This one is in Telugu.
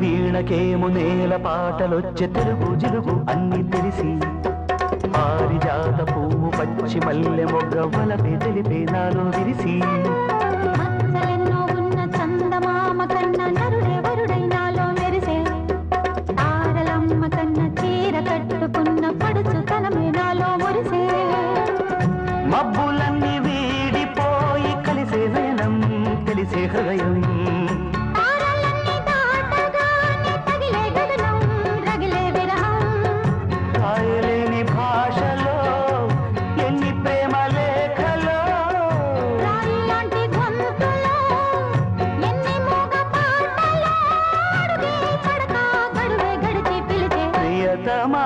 వీణకేము నేల పాటలొచ్చే తెలుగు జిలుగు అన్ని తెలిసి. పారిజాత పువ్వు పచ్చి మల్లె మొగ్గ వలపే తెలిపే నాలో విరిసి. మబ్బులన్నీ వీడిపోయి కలిసే నయనం తెలిసే హృదయం. ಪ್ರಿಯತಮಾ